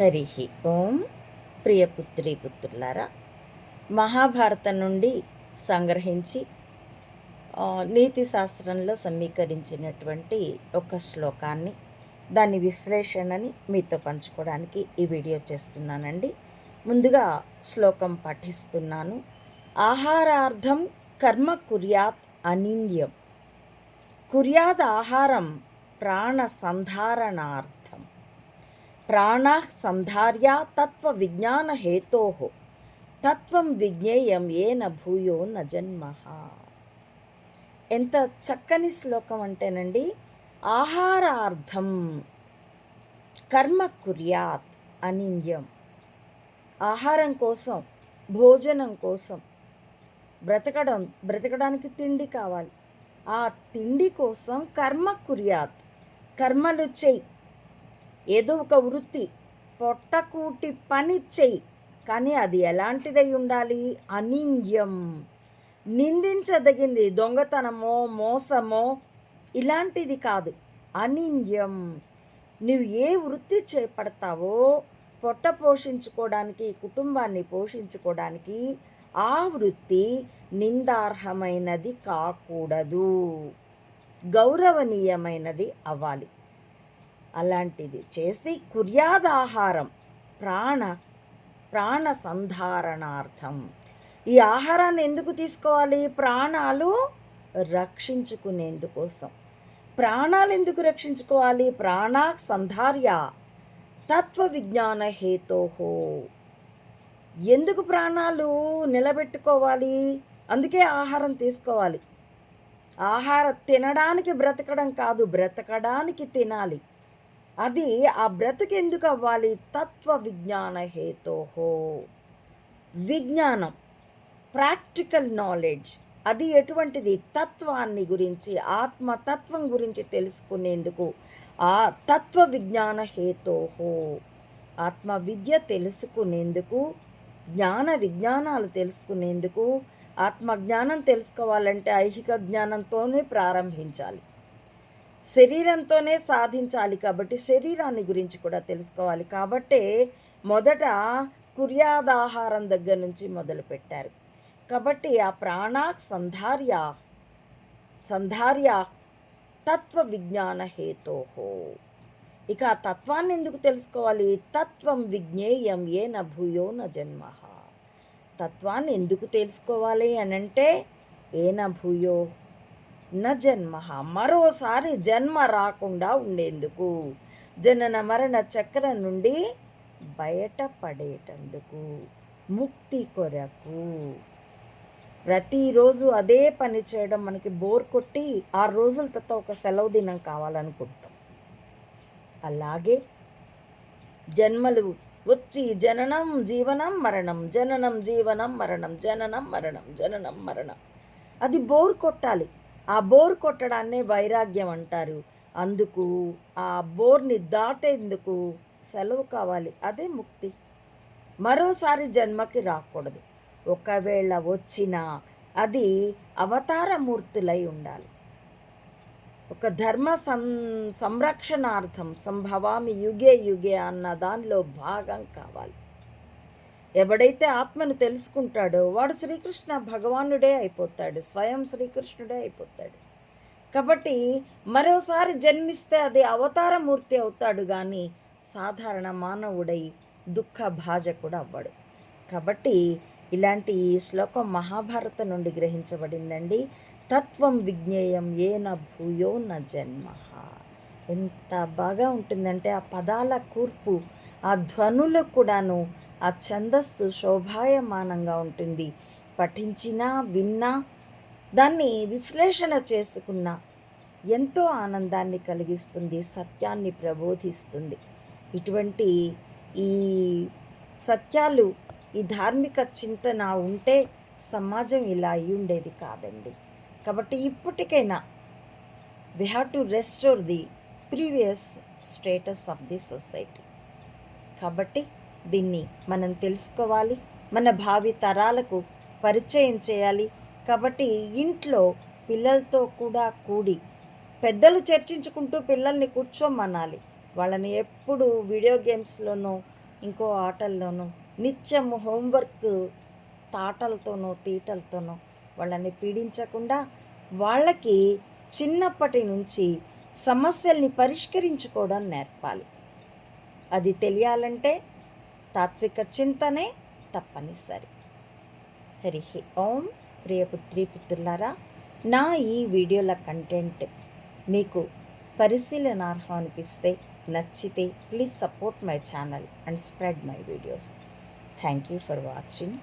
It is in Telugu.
హరి ఓం ప్రియపుత్రి పుత్రులారా మహాభారతం నుండి సంగ్రహించి నీతి శాస్త్రంలో సమీకరించినటువంటి ఒక శ్లోకాన్ని దాని విశ్లేషణని మీతో పంచుకోవడానికి ఈ వీడియో చేస్తున్నానండి. ముందుగా శ్లోకం పఠిస్తున్నాను. ఆహారార్థం కర్మ కుర్యాత్ అనింద్యం. కుర్యాద్ ఆహారం ప్రాణ సంధారణార్థం. ప్రాణ సంధార్య తత్వ విజ్ఞాన హేతో. తత్వం విజ్ఞేయం ఏన భూయో న జన్మ. ఎంత చక్కని శ్లోకం అంటేనండి ఆహారార్థం కర్మ కుర్యాత్ అనింద్యం. ఆహారం కోసం భోజనం కోసం బ్రతకడం బ్రతకడానికి తిండి కావాలి. ఆ తిండి కోసం కర్మ కుర్యాత్ కర్మలు చెయ్యి. ఏదో ఒక వృత్తి. పొట్టకూటి పని చెయ్యి. కానీ అది ఎలాంటిదై ఉండాలి? అనింద్యం. నిందించదగింది దొంగతనమో మోసమో ఇలాంటిది కాదు. అనింద్యం. నువ్వు ఏ వృత్తి చేపడతావో పొట్ట పోషించుకోవడానికి కుటుంబాన్ని పోషించుకోవడానికి ఆ వృత్తి నిందార్హమైనది కాకూడదు. గౌరవనీయమైనది అవ్వాలి. అలాంటిది. చేసి కుర్యాదాహారం ప్రాణ ప్రాణ సంధారణార్థం ఈ ఆహారాన్ని ఎందుకు తీసుకోవాలి? ప్రాణాలు రక్షించుకునేందుకోసం. ప్రాణాలు ఎందుకు రక్షించుకోవాలి? ప్రాణా సంధార్య తత్వ విజ్ఞాన హేతోహో ఎందుకు ప్రాణాలు నిలబెట్టుకోవాలి? అందుకే ఆహారం తీసుకోవాలి. ఆహారం తినడానికి బ్రతకడం కాదు బ్రతకడానికి తినాలి. అది ఆ బ్రతుకు ఎందుకు అవ్వాలి తత్వ విజ్ఞాన హేతోహో విజ్ఞానం ప్రాక్టికల్ నాలెడ్జ్ అది ఎటువంటిది? తత్వాన్ని గురించి ఆత్మతత్వం గురించి తెలుసుకునేందుకు ఆ తత్వ విజ్ఞాన హేతోహో ఆత్మ విద్య తెలుసుకునేందుకు జ్ఞాన విజ్ఞానాలు తెలుసుకునేందుకు ఆత్మ జ్ఞానం తెలుసుకోవాలంటే ఐహిక జ్ఞానంతోనే ప్రారంభించాలి. శరీరంతోనే సాధించాలి కాబట్టి శరీరాన్ని గురించి కూడా తెలుసుకోవాలి. కాబట్టే మొదట కుర్యాదాహారం దగ్గర నుంచి మొదలు పెట్టారు. కాబట్టి ఆ ప్రాణ సంధార్య సంధార్య తత్వ విజ్ఞాన హేతోహో. ఇక ఆ తత్వాన్ని ఎందుకు తెలుసుకోవాలి? తత్వం విజ్ఞేయం ఏ న భూయో న జన్మ. తత్వాన్ని ఎందుకు తెలుసుకోవాలి అని అంటే న భూయో న జన్మ మరోసారి జన్మ రాకుండా ఉండేందుకు జనన మరణ చక్రం నుండి బయటపడేటందుకు ముక్తి కొరకు. ప్రతిరోజు అదే పని చేయడం మనకి బోర్ కొట్టి ఆరు రోజుల తర్వాత ఒక సెలవు దినం కావాలనుకుంటాం. అలాగే జన్మలు వచ్చి జననం జీవనం మరణం జననం జీవనం మరణం జననం మరణం జననం మరణం. అది బోర్ కొట్టాలి. ఆ బోర్ కొట్టడాన్నే వైరాగ్యం అంటారు. అందుకు ఆ బోర్ని దాటేందుకు సెలవు కావాలి. అదే ముక్తి. మరోసారి జన్మకి రాకూడదు. ఒకవేళ వచ్చినా అది అవతారమూర్తులై ఉండాలి. ఒక ధర్మ సం సంరక్షణార్థం సంభవామి యుగే యుగే అన్న దానిలో భాగం కావాలి. ఎవడైతే ఆత్మను తెలుసుకుంటాడో వాడు శ్రీకృష్ణ భగవానుడే అయిపోతాడు స్వయం శ్రీకృష్ణుడే అయిపోతాడు. కాబట్టి మరోసారి జన్మిస్తే అది అవతారమూర్తి అవుతాడు కానీ సాధారణ మానవుడై దుఃఖ భాజకుడు అవ్వడు. కాబట్టి ఇలాంటి ఈ శ్లోకం మహాభారత నుండి గ్రహించబడిందండి. తత్వం విజ్ఞేయం ఏన భూయో న జన్మ. ఎంత బాగా ఉంటుందంటే ఆ పదాల కూర్పు ఆ ధ్వనులు కూడాను ఆ ఛందస్సు శోభాయమానంగా ఉంటుంది. పఠించినా విన్నా దాన్ని విశ్లేషణ చేసుకున్నా ఎంతో ఆనందాన్ని కలిగిస్తుంది సత్యాన్ని ప్రబోధిస్తుంది. ఇటువంటి ఈ సత్యాలు ఈ ధార్మిక చింతన ఉంటే సమాజం ఇలా అయి ఉండేది కాదండి. కాబట్టి ఇప్పటికైనా we have to restore the previous status of the society కాబట్టి దీన్ని మనం తెలుసుకోవాలి. మన భావి తరాలకు పరిచయం చేయాలి. కాబట్టి ఇంట్లో పిల్లలతో కూడా కూడి పెద్దలు చర్చించుకుంటూ పిల్లల్ని కూర్చోమనాలి. వాళ్ళని ఎప్పుడు వీడియో గేమ్స్లోనో ఇంకో ఆటల్లోనూ నిత్యం హోంవర్క్ తాటలతోనో తీటలతోనో వాళ్ళని పీడించకుండా వాళ్ళకి చిన్నప్పటి నుంచి సమస్యల్ని పరిష్కరించుకోవడం నేర్పాలి. అది తెలియాలంటే తాత్విక చింతనే తప్పనిసరి హరి ఓం ప్రియపుత్రి పుత్రులారా నా ఈ వీడియోల కంటెంట్ మీకు పరిశీలనార్హం అనిపిస్తే నచ్చితే please support my channel and spread my videos thank you for watching